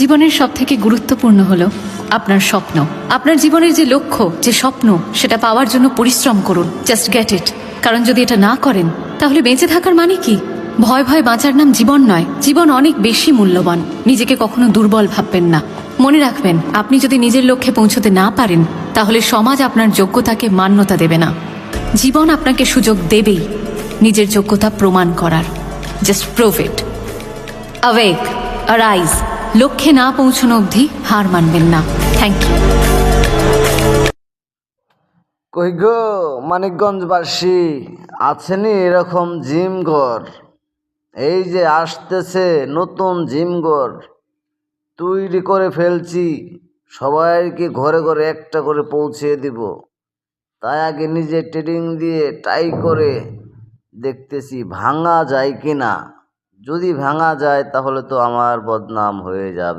জীবনের সব থেকে গুরুত্বপূর্ণ হলো আপনার স্বপ্ন। আপনার জীবনের যে লক্ষ্য, যে স্বপ্ন, সেটা পাওয়ার জন্য পরিশ্রম করুন। জাস্ট গেট ইট কারণ যদি এটা না করেন, তাহলে বেঁচে থাকার মানে কি? ভয় ভয় বাঁচার নাম জীবন নয়। জীবন অনেক বেশি মূল্যবান। নিজেকে কখনো দুর্বল ভাববেন না। মনে রাখবেন, আপনি যদি নিজের লক্ষ্যে পৌঁছতে না পারেন, তাহলে সমাজ আপনার যোগ্যতাকে মান্যতা দেবে না। জীবন আপনাকে সুযোগ দেবেই, নিজের যোগ্যতা প্রমাণ করার। Just prove it awake arise লক্ষ্যে না পৌঁছানো অবধি হার মানবেন না। থ্যাংক ইউ কই গো, মানিকগঞ্জবাসী, আছেনি এরকম জিম ঘর? এই যে আসতেছে নতুন জিম ঘর, তৈরি করে ফেলছি, সবাইকে ঘরে ঘরে একটা করে পৌঁছে দিব। তাই আগে নিজে ট্রেডিং দিয়ে ট্রাই করে দেখতেছি ভাঙা যায় কি না যদি ভাঙা যায় তাহলে তো আমার বদনাম হয়ে যাবে।